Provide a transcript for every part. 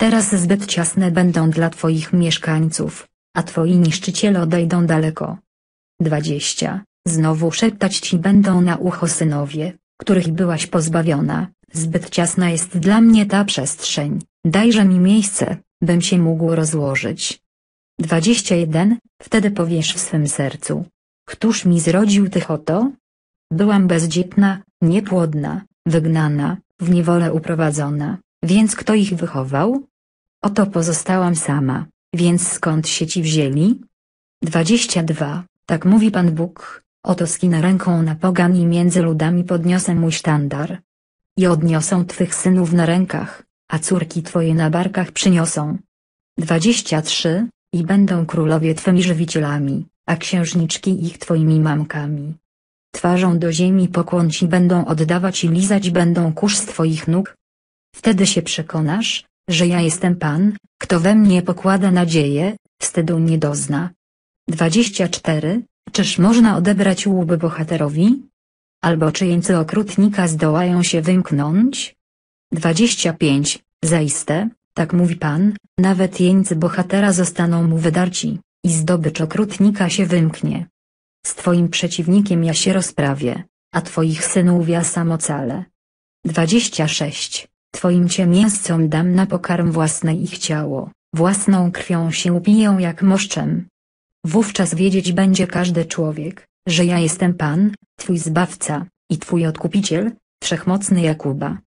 Teraz zbyt ciasne będą dla twoich mieszkańców, a twoi niszczyciele odejdą daleko. 20. Znowu szeptać ci będą na ucho synowie, których byłaś pozbawiona, zbyt ciasna jest dla mnie ta przestrzeń, dajże mi miejsce, bym się mógł rozłożyć. 21. Wtedy powiesz w swym sercu. Któż mi zrodził tych oto? Byłam bezdzietna, niepłodna, wygnana, w niewolę uprowadzona, więc kto ich wychował? Oto pozostałam sama, więc skąd się ci wzięli? 22. Tak mówi Pan Bóg, oto skinę ręką na pogan i między ludami podniosę mój sztandar. I odniosą twych synów na rękach, a córki twoje na barkach przyniosą. 23. I będą królowie twymi żywicielami, a księżniczki ich twoimi mamkami. Twarzą do ziemi pokłon ci będą oddawać i lizać będą kurz z twoich nóg. Wtedy się przekonasz, że ja jestem Pan, kto we mnie pokłada nadzieję, wstydu nie dozna. 24. Czyż można odebrać łuby bohaterowi? Albo czy jeńcy okrutnika zdołają się wymknąć? 25. Zaiste, tak mówi Pan, nawet jeńcy bohatera zostaną mu wydarci, i zdobycz okrutnika się wymknie. Z twoim przeciwnikiem ja się rozprawię, a twoich synów ja sam ocalę. 26. Twoim ciemięscom dam na pokarm własne ich ciało, własną krwią się upiją jak moszczem. Wówczas wiedzieć będzie każdy człowiek, że ja jestem Pan, Twój Zbawca, i Twój Odkupiciel, Wszechmocny Jakuba.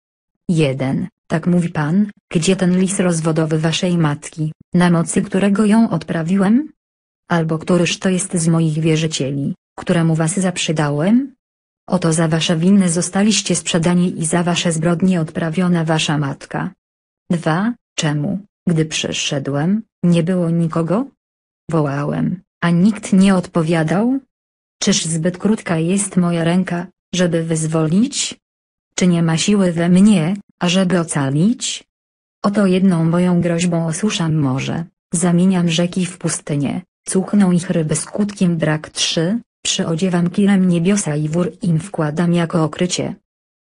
1. Tak mówi Pan, gdzie ten lis rozwodowy Waszej matki, na mocy którego ją odprawiłem? Albo któryż to jest z moich wierzycieli, któremu Was zaprzydałem? Oto za Wasze winy zostaliście sprzedani i za Wasze zbrodnie odprawiona Wasza matka. 2. Czemu, gdy przyszedłem, nie było nikogo? Wołałem, a nikt nie odpowiadał? Czyż zbyt krótka jest moja ręka, żeby wyzwolić? Czy nie ma siły we mnie, ażeby ocalić? Oto jedną moją groźbą osuszam morze, zamieniam rzeki w pustynię, cuchną ich ryby skutkiem brak 3, przyodziewam kirem niebiosa i wór im wkładam jako okrycie.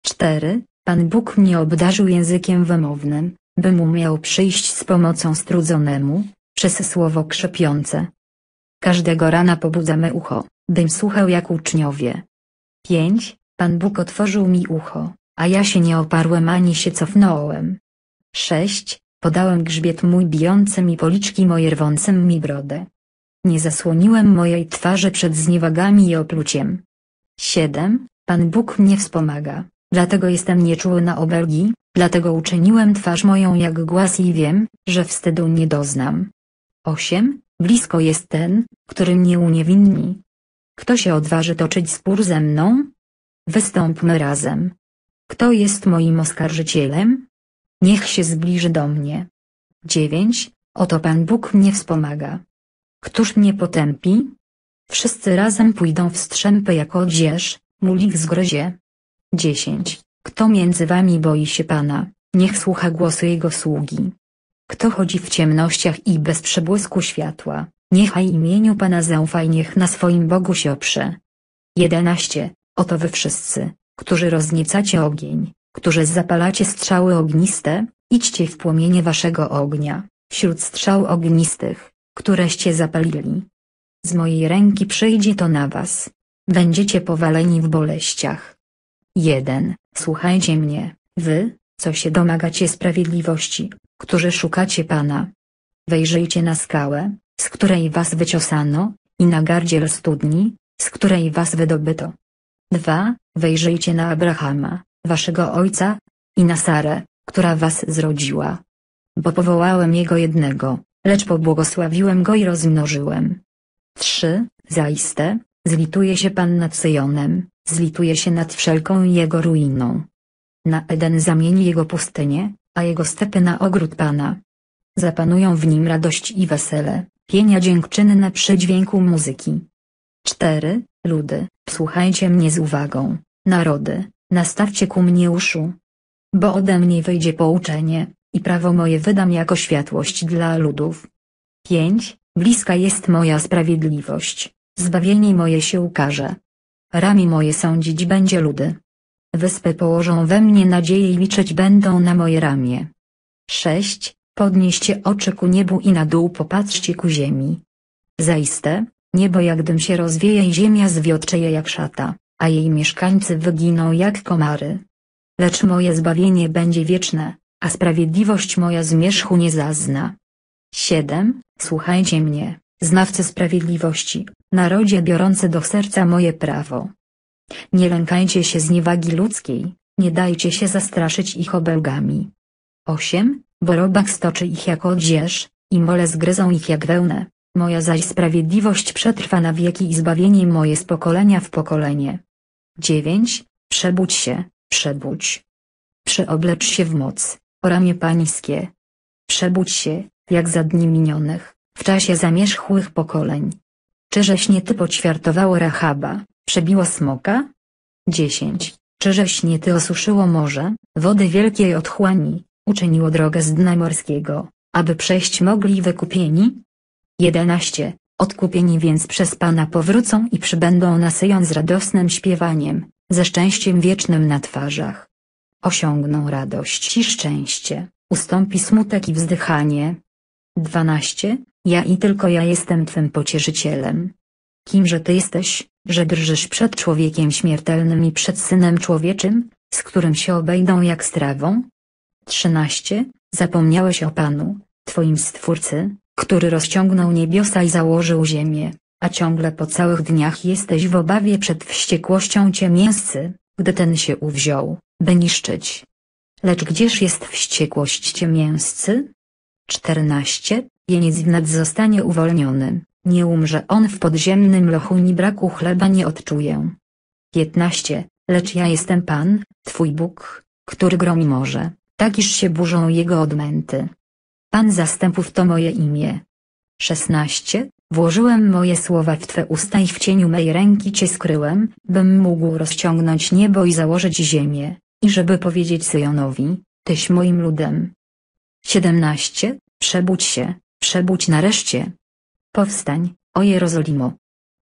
4. Pan Bóg mnie obdarzył językiem wymownym, bym umiał przyjść z pomocą strudzonemu, przez słowo krzepiące. Każdego rana pobudza me ucho, bym słuchał jak uczniowie. 5. Pan Bóg otworzył mi ucho, a ja się nie oparłem ani się cofnąłem. 6. Podałem grzbiet mój bijącym i policzki moje rwącym mi brodę. Nie zasłoniłem mojej twarzy przed zniewagami i opluciem. 7. Pan Bóg mnie wspomaga, dlatego jestem nieczuły na obelgi, dlatego uczyniłem twarz moją jak głaz i wiem, że wstydu nie doznam. 8. Blisko jest ten, który mnie uniewinni. Kto się odważy toczyć spór ze mną? Wystąpmy razem. Kto jest moim oskarżycielem? Niech się zbliży do mnie. 9. Oto Pan Bóg mnie wspomaga. Któż mnie potępi? Wszyscy razem pójdą w strzępy jak odzież, mulik zgrozie. 10. Kto między wami boi się Pana, niech słucha głosu Jego sługi. Kto chodzi w ciemnościach i bez przebłysku światła, niechaj imieniu Pana zaufa i niech na swoim Bogu się oprze. 11. Oto wy wszyscy, którzy rozniecacie ogień, którzy zapalacie strzały ogniste, idźcie w płomienie waszego ognia, wśród strzał ognistych, któreście zapalili. Z mojej ręki przyjdzie to na was. Będziecie powaleni w boleściach. 1. Słuchajcie mnie, wy, co się domagacie sprawiedliwości, którzy szukacie Pana. Wejrzyjcie na skałę, z której was wyciosano, i na gardziel studni, z której was wydobyto. 2. Wejrzyjcie na Abrahama, waszego ojca, i na Sarę, która was zrodziła. Bo powołałem jego jednego, lecz pobłogosławiłem go i rozmnożyłem. 3. Zaiste, zlituje się Pan nad Syjonem, zlituje się nad wszelką jego ruiną. Na Eden zamieni jego pustynię, a jego stepy na ogród Pana. Zapanują w nim radość i wesele, pienia dziękczynne przy dźwięku muzyki. 4. Ludy, słuchajcie mnie z uwagą, narody, nastawcie ku mnie uszu. Bo ode mnie wyjdzie pouczenie, i prawo moje wydam jako światłość dla ludów. 5. Bliska jest moja sprawiedliwość, zbawienie moje się ukaże. Rami moje sądzić będzie ludy. Wyspy położą we mnie nadzieję i liczyć będą na moje ramię. 6. Podnieście oczy ku niebu i na dół popatrzcie ku ziemi. Zaiste, niebo jak dym się rozwieje i ziemia zwiotczeje jak szata, a jej mieszkańcy wyginą jak komary. Lecz moje zbawienie będzie wieczne, a sprawiedliwość moja zmierzchu nie zazna. 7. Słuchajcie mnie, znawcy sprawiedliwości, narodzie biorący do serca moje prawo. Nie lękajcie się zniewagi ludzkiej, nie dajcie się zastraszyć ich obelgami. 8. Bo robak stoczy ich jak odzież, i mole zgryzą ich jak wełnę, moja zaś sprawiedliwość przetrwa na wieki i zbawienie moje z pokolenia w pokolenie. 9. Przebudź się, przebudź. Przeoblecz się w moc, o ramię pańskie. Przebudź się, jak za dni minionych, w czasie zamierzchłych pokoleń. Czyżeś nie ty poćwiartowało Rahaba, przebiło smoka? 10. Czyżeś nie ty osuszyło morze, wody wielkiej otchłani, uczyniło drogę z dna morskiego, aby przejść mogli wykupieni? 11. Odkupieni więc przez Pana powrócą i przybędą na Syjon z radosnym śpiewaniem, ze szczęściem wiecznym na twarzach. Osiągną radość i szczęście, ustąpi smutek i wzdychanie. 12. Ja i tylko ja jestem Twym pocieszycielem. Kimże Ty jesteś, że drżysz przed człowiekiem śmiertelnym i przed Synem Człowieczym, z którym się obejdą jak strawą? 13. Zapomniałeś o Panu, Twoim Stwórcy, który rozciągnął niebiosa i założył ziemię, a ciągle po całych dniach jesteś w obawie przed wściekłością ciemięscy, gdy ten się uwziął, by niszczyć. Lecz gdzież jest wściekłość ciemięscy? 14. Jeniec wnet zostanie uwolniony, nie umrze on w podziemnym lochu ni braku chleba nie odczuję. 15. Lecz ja jestem Pan, Twój Bóg, który gromi morze, tak iż się burzą jego odmęty. Pan zastępów to moje imię. 16. Włożyłem moje słowa w Twe usta i w cieniu mej ręki Cię skryłem, bym mógł rozciągnąć niebo i założyć ziemię, i żeby powiedzieć Syjonowi, Tyś moim ludem. 17. Przebudź się, przebudź nareszcie. Powstań, o Jerozolimo.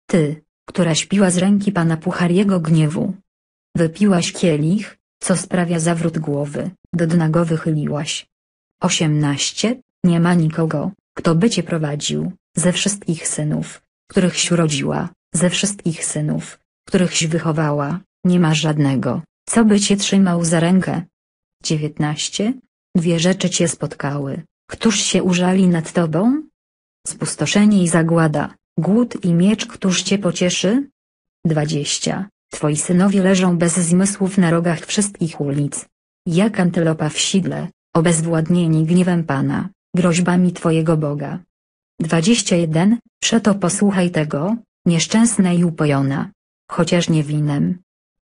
Ty, która śpiła z ręki Pana puchar jego gniewu. Wypiłaś kielich, co sprawia zawrót głowy, do dna go wychyliłaś. 18. Nie ma nikogo, kto by cię prowadził, ze wszystkich synów, którychś urodziła, ze wszystkich synów, którychś wychowała, nie ma żadnego, co by cię trzymał za rękę. 19. Dwie rzeczy cię spotkały, któż się użali nad tobą? Spustoszenie i zagłada, głód i miecz któż cię pocieszy? 20. Twoi synowie leżą bez zmysłów na rogach wszystkich ulic. Jak antylopa w sidle, obezwładnieni gniewem Pana, groźbami Twojego Boga. 21. Przeto posłuchaj tego, nieszczęsna i upojona. Chociaż nie winem.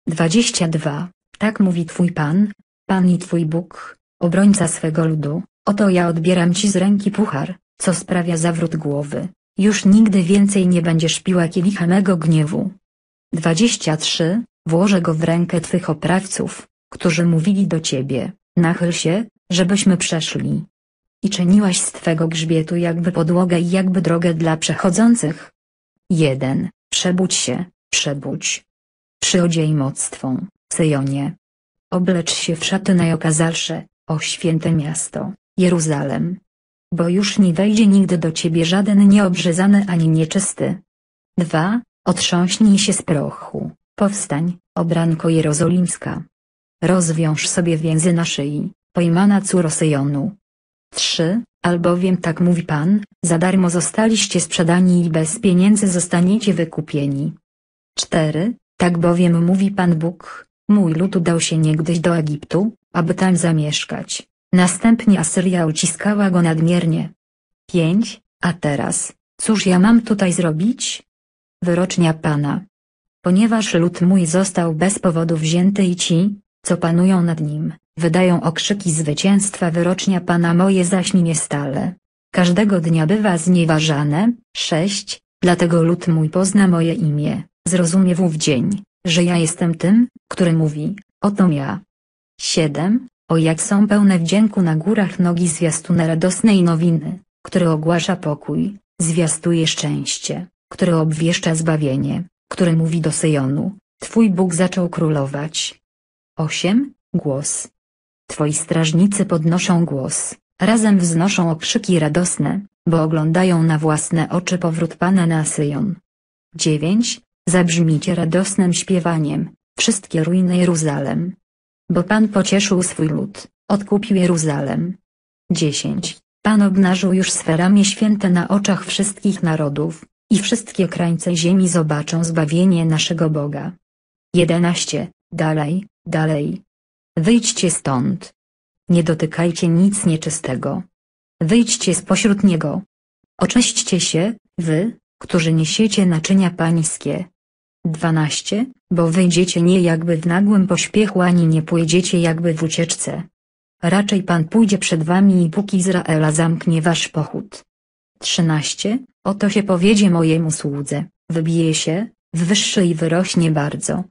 22. Tak mówi Twój Pan, Pan i Twój Bóg, obrońca swego ludu, oto ja odbieram Ci z ręki puchar, co sprawia zawrót głowy. Już nigdy więcej nie będziesz piła kielicha mego gniewu. 23. Włożę go w rękę Twych oprawców, którzy mówili do Ciebie, nachyl się, żebyśmy przeszli. I czyniłaś z Twego grzbietu jakby podłogę i jakby drogę dla przechodzących. 1. Przebudź się, przebudź. Przyodziej moc Twą, Syjonie. Oblecz się w szaty najokazalsze, o święte miasto, Jeruzalem. Bo już nie wejdzie nigdy do Ciebie żaden nieobrzezany ani nieczysty. 2. Otrząśnij się z prochu, powstań, obranko jerozolimska. Rozwiąż sobie więzy na szyi, pojmana córo Syjonu. 3. Albowiem tak mówi Pan, za darmo zostaliście sprzedani i bez pieniędzy zostaniecie wykupieni. 4. Tak bowiem mówi Pan Bóg, mój lud udał się niegdyś do Egiptu, aby tam zamieszkać. Następnie Asyria uciskała go nadmiernie. 5. A teraz, cóż ja mam tutaj zrobić? Wyrocznia Pana. Ponieważ lud mój został bez powodu wzięty i ci, co panują nad nim, wydają okrzyki zwycięstwa wyrocznia Pana moje zaś nie stale. Każdego dnia bywa znieważane. 6. Dlatego lud mój pozna moje imię, zrozumie w dzień, że ja jestem tym, który mówi, oto ja. 7. O jak są pełne wdzięku na górach nogi zwiastuna radosnej nowiny, który ogłasza pokój, zwiastuje szczęście, który obwieszcza zbawienie, który mówi do Syjonu, Twój Bóg zaczął królować. 8. Głos. Twoi strażnicy podnoszą głos, Razem wznoszą okrzyki radosne, bo oglądają na własne oczy powrót Pana na Syjon. 9. Zabrzmijcie radosnym śpiewaniem, wszystkie ruiny Jeruzalem. Bo Pan pocieszył swój lud, odkupił Jeruzalem. 10. Pan obnażył już swe ramię święte na oczach wszystkich narodów, i wszystkie krańce ziemi zobaczą zbawienie naszego Boga. 11. Dalej, dalej. Wyjdźcie stąd. Nie dotykajcie nic nieczystego. Wyjdźcie spośród niego. Oczyśćcie się, wy, którzy niesiecie naczynia pańskie. 12. Bo wyjdziecie nie jakby w nagłym pośpiechu ani nie pójdziecie jakby w ucieczce. Raczej Pan pójdzie przed wami i Bóg Izraela zamknie wasz pochód. 13. Oto się powiedzie mojemu słudze, wybije się, wyższy i wyrośnie bardzo.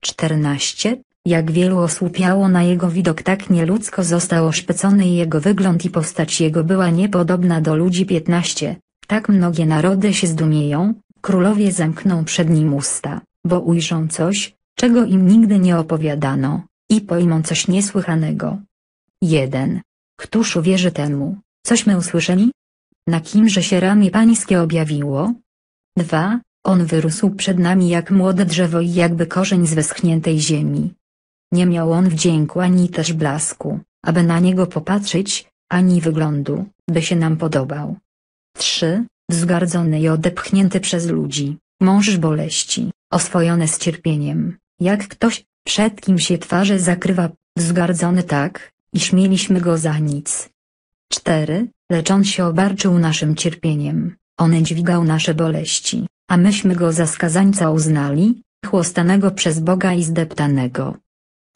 14. Jak wielu osłupiało na jego widok tak nieludzko został oszpecony jego wygląd i postać jego była niepodobna do ludzi 15. Tak mnogie narody się zdumieją, królowie zamkną przed nim usta, bo ujrzą coś, czego im nigdy nie opowiadano, i pojmą coś niesłychanego. 1. Któż uwierzy temu, cośmy usłyszeli? Na kimże się ramię pańskie objawiło? 2. On wyrósł przed nami jak młode drzewo i jakby korzeń z wyschniętej ziemi. Nie miał on wdzięku ani też blasku, aby na niego popatrzeć, ani wyglądu, by się nam podobał. 3. Wzgardzony i odepchnięty przez ludzi, mąż boleści, oswojony z cierpieniem, jak ktoś, przed kim się twarze zakrywa, wzgardzony tak, iż mieliśmy go za nic. 4. Lecz on się obarczył naszym cierpieniem, on dźwigał nasze boleści, a myśmy go za skazańca uznali, chłostanego przez Boga i zdeptanego.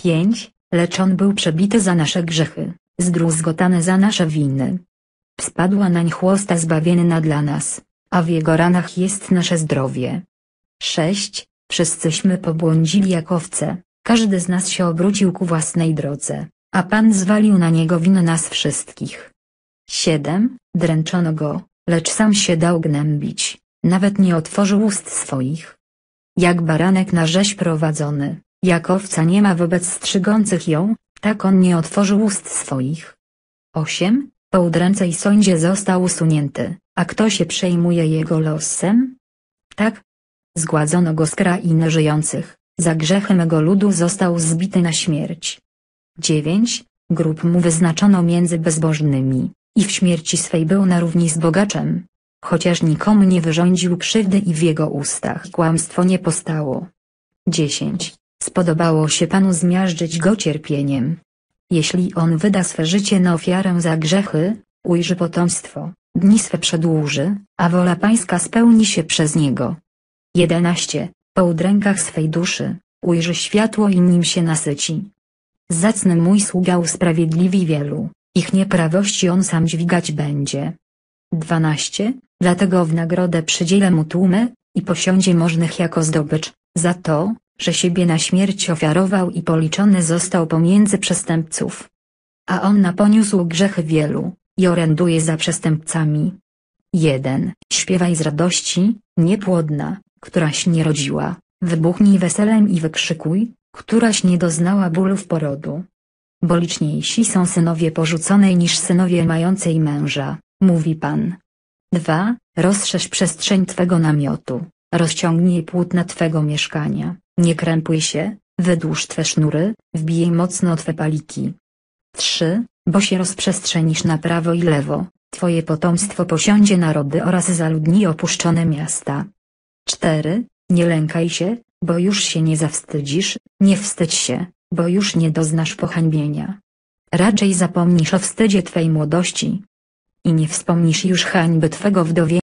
5. Lecz on był przebity za nasze grzechy, zdruzgotany za nasze winy. Spadła nań chłosta zbawienna dla nas, a w jego ranach jest nasze zdrowie. 6. Wszyscyśmy pobłądzili jak owce, każdy z nas się obrócił ku własnej drodze, a Pan zwalił na niego winę nas wszystkich. 7. Dręczono go, lecz sam się dał gnębić, nawet nie otworzył ust swoich. Jak baranek na rzeź prowadzony, jak owca nie ma wobec strzygących ją, tak on nie otworzył ust swoich. 8. Po udręce i sądzie został usunięty, a kto się przejmuje jego losem? Tak. Zgładzono go z krainy żyjących, za grzechy mego ludu został zbity na śmierć. 9. Grób mu wyznaczono między bezbożnymi, i w śmierci swej był na równi z bogaczem. Chociaż nikomu nie wyrządził krzywdy i w jego ustach kłamstwo nie postało. 10. Spodobało się Panu zmiażdżyć go cierpieniem. Jeśli on wyda swe życie na ofiarę za grzechy, ujrzy potomstwo, dni swe przedłuży, a wola Pańska spełni się przez niego. 11. Po udrękach swej duszy, ujrzy światło i nim się nasyci. Zacny mój sługa usprawiedliwi wielu, ich nieprawości on sam dźwigać będzie. 12. Dlatego w nagrodę przydzielę mu tłumy, i posiądzie możnych jako zdobycz, za to, że siebie na śmierć ofiarował i policzony został pomiędzy przestępców. A on naponiósł grzechy wielu, i oręduje za przestępcami. 1. Śpiewaj z radości, niepłodna, któraś nie rodziła, wybuchnij weselem i wykrzykuj, któraś nie doznała bólów porodu. Bo liczniejsi są synowie porzuconej niż synowie mającej męża, mówi Pan. 2. Rozszerz przestrzeń Twego namiotu, rozciągnij płótna Twego mieszkania, nie krępuj się, wydłuż Twe sznury, wbijej mocno Twe paliki. 3. Bo się rozprzestrzenisz na prawo i lewo, Twoje potomstwo posiądzie narody oraz zaludni opuszczone miasta. 4. Nie lękaj się, bo już się nie zawstydzisz, nie wstydź się, bo już nie doznasz pohańbienia. Raczej zapomnisz o wstydzie Twej młodości. I nie wspomnisz już hańby Twego wdowie